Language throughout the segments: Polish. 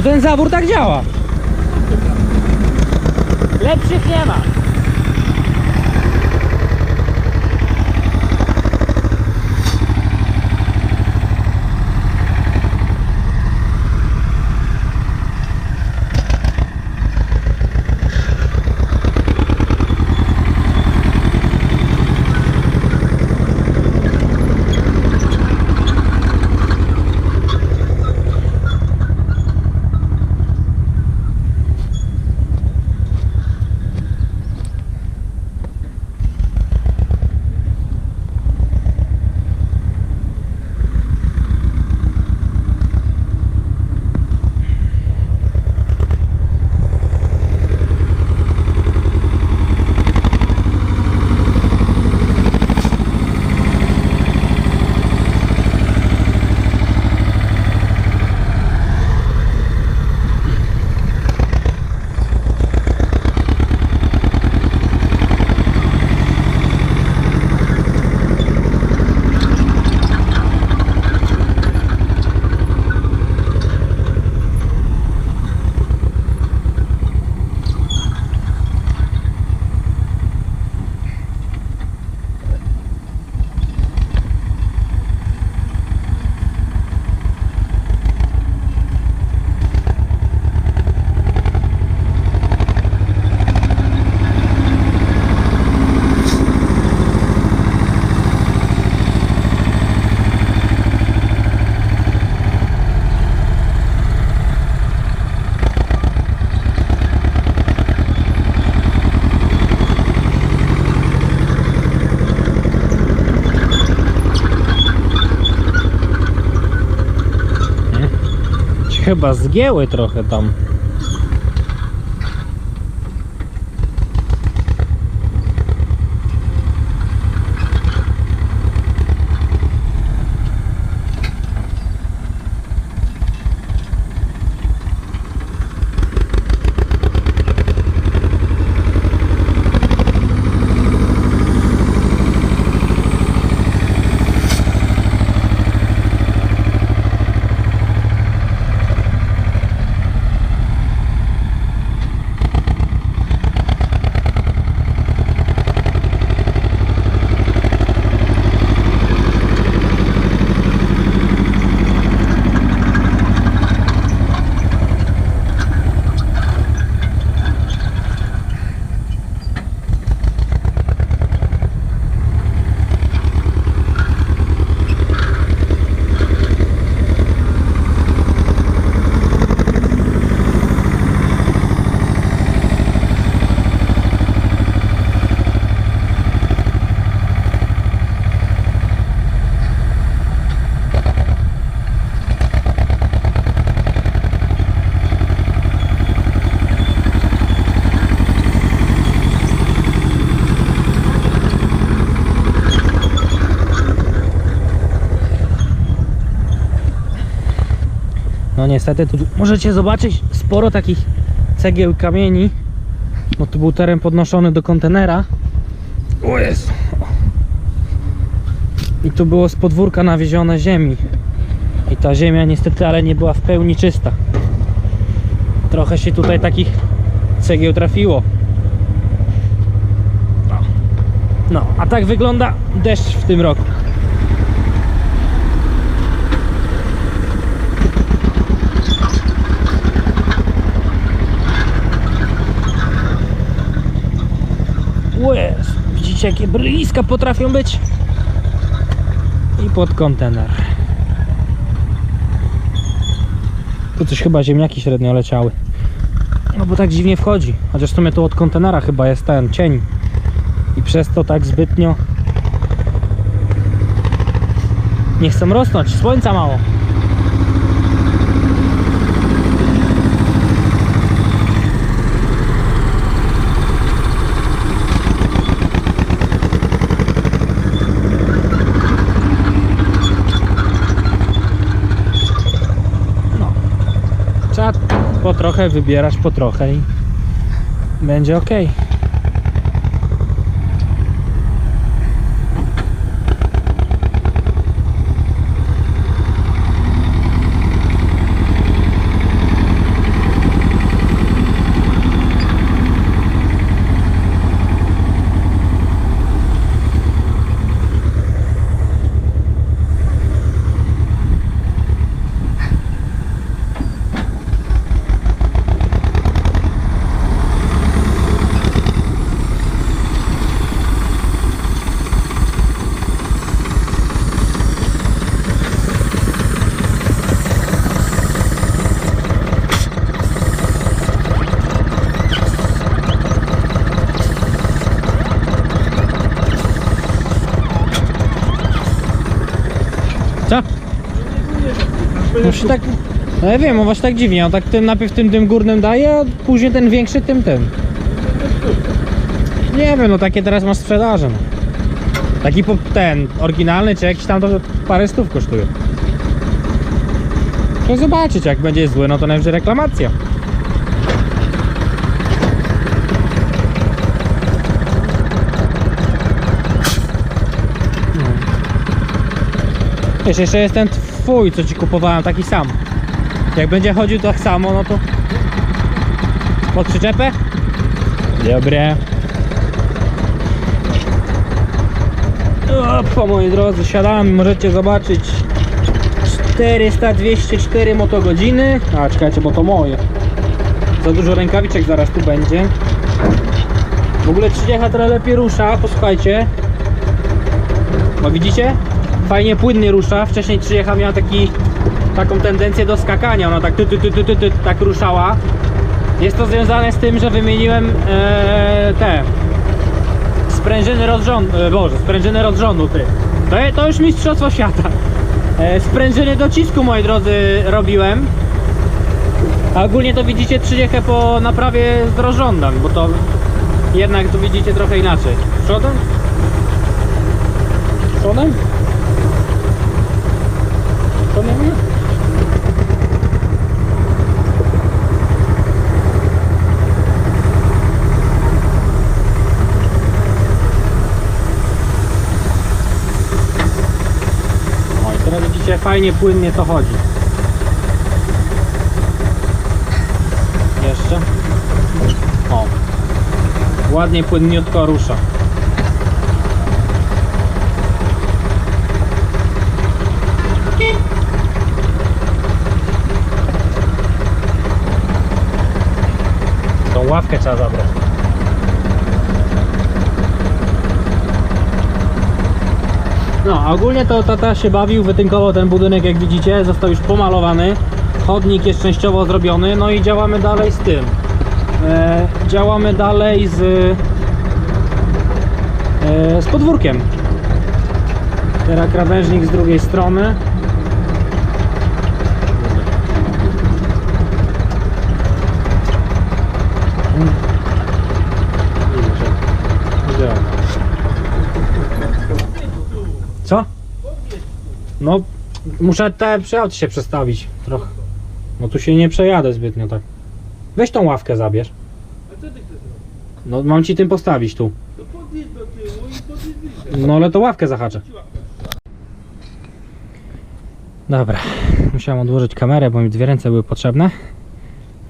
No ten zawór tak działa. Lepszych nie ma. Chyba zgięły trochę tam. Niestety tu możecie zobaczyć sporo takich cegieł kamieni, bo tu był teren podnoszony do kontenera. O Jezu. I tu było z podwórka nawiezione ziemi. I ta ziemia niestety, ale nie była w pełni czysta. Trochę się tutaj takich cegieł trafiło. No, no a tak wygląda deszcz w tym roku. Widzicie jakie bryliska potrafią być? I pod kontener. Tu coś chyba ziemniaki średnio leciały. No bo tak dziwnie wchodzi. Chociaż w sumie tu od kontenera chyba jest ten cień. I przez to tak zbytnio nie chcą rosnąć. Słońca mało. No. Trzeba po trochę wybierać po trochę i będzie ok. Właśnie tak, no ja wiem, on właśnie tak dziwnie, on tak tym najpierw tym, tym górnym daje, a później ten większy tym tym. Nie wiem, no takie teraz masz sprzedaży. No. Taki po- ten, oryginalny czy jakiś tam to parę stów kosztuje. Trzeba zobaczyć, jak będzie zły, no to najwyżej reklamacja. No. Wiesz, jeszcze jest ten twój, co ci kupowałem, taki sam. Jak będzie chodził tak samo, no to... Pod przyczepę? Dobre. Opa, moi drodzy, siadamy, możecie zobaczyć 400, 204 motogodziny. A, czekajcie, bo to moje. Za dużo rękawiczek zaraz tu będzie. W ogóle 30 trochę lepiej rusza, posłuchajcie. No widzicie? Fajnie płynnie rusza. Wcześniej 30 miała taki, taką tendencję do skakania. Ona tak ty, ty, ty, ty, ty, tak ruszała. Jest to związane z tym, że wymieniłem e, te sprężyny rozrządu, e, boże, sprężyny rozrządu, ty. To, to już mistrzostwo świata. E, sprężyny docisku, moi drodzy, robiłem. A ogólnie to widzicie 30 po naprawie z rozrządem, bo to jednak tu widzicie trochę inaczej. Przodem? Przodem? Nie? O, i teraz widzicie fajnie, płynnie to chodzi. Jeszcze. O. Ładnie, płynniutko rusza. Tą ławkę trzeba zabrać. No, a ogólnie to tata się bawił, wytynkował ten budynek, jak widzicie, został już pomalowany. Chodnik jest częściowo zrobiony, no i działamy dalej z tym. E, działamy dalej z, e, z podwórkiem. Teraz krawężnik z drugiej strony. Co? No, muszę te aucie się przestawić trochę. No tu się nie przejadę zbytnio tak. Weź tą ławkę zabierz. A co ty chcesz? No mam ci tym postawić tu. To podjedź do tyłu i bliżej. No ale to ławkę zahaczę. Dobra, musiałem odłożyć kamerę, bo mi dwie ręce były potrzebne.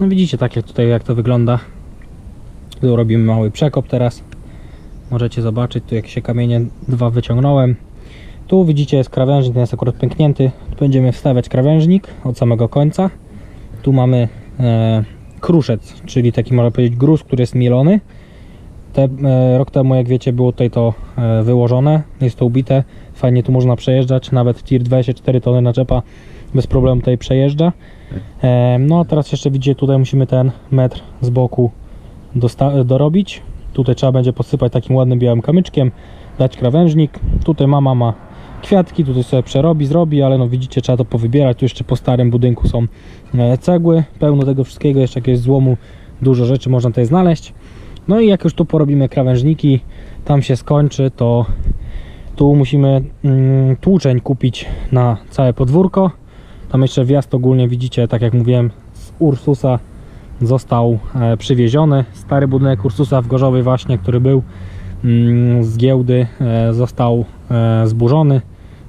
No widzicie tak jak tutaj jak to wygląda. Tu robimy mały przekop teraz. Możecie zobaczyć, tu jak się kamienie dwa wyciągnąłem. Tu widzicie jest krawężnik, ten jest akurat pęknięty. Tu będziemy wstawiać krawężnik od samego końca. Tu mamy e, kruszec, czyli taki można powiedzieć gruz, który jest mielony. Te, e, rok temu, jak wiecie, było tutaj to e, wyłożone, jest to ubite. Fajnie tu można przejeżdżać, nawet tir 24 tony naczepa bez problemu tutaj przejeżdża. E, no a teraz jeszcze widzicie, tutaj musimy ten metr z boku dorobić. Tutaj trzeba będzie posypać takim ładnym białym kamyczkiem, dać krawężnik. Tutaj mama ma kwiatki, tutaj sobie przerobi, zrobi, ale no widzicie, trzeba to powybierać. Tu jeszcze po starym budynku są e, cegły, pełno tego wszystkiego, jeszcze jakiegoś złomu, dużo rzeczy można tutaj znaleźć. No i jak już tu porobimy krawężniki, tam się skończy, to tu musimy mm, tłuczeń kupić na całe podwórko. Tam jeszcze wjazd ogólnie widzicie, tak jak mówiłem, z Ursusa został e, przywieziony. Stary budynek Ursusa w Gorzowej właśnie, który był mm, z giełdy, e, został e, zburzony.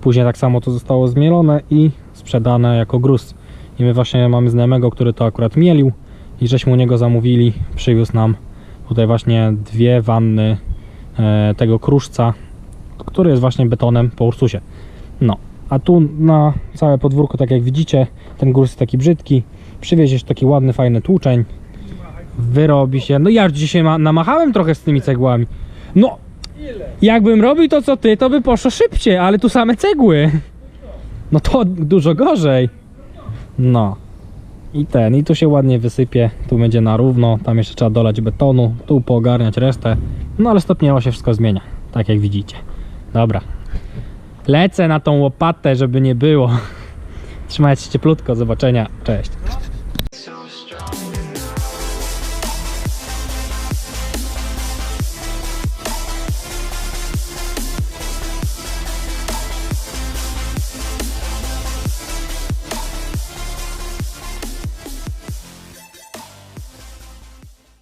Później tak samo to zostało zmielone i sprzedane jako gruz. I my właśnie mamy znajomego, który to akurat mielił i żeśmy u niego zamówili, przywiózł nam tutaj właśnie dwie wanny tego kruszca, który jest właśnie betonem po Ursusie. No, a tu na całe podwórko, tak jak widzicie, ten gruz jest taki brzydki. Przywieziesz taki ładny, fajny tłuczeń. Wyrobi się. No ja już dzisiaj ma, namachałem trochę z tymi cegłami. No, jakbym robił to co ty, to by poszło szybciej, ale tu same cegły. No to dużo gorzej. No. I ten, i tu się ładnie wysypie, tu będzie na równo, tam jeszcze trzeba dolać betonu, tu poogarniać resztę. No ale stopniowo się wszystko zmienia, tak jak widzicie. Dobra. Lecę na tą łopatę, żeby nie było. Trzymajcie się cieplutko, zobaczenia, cześć.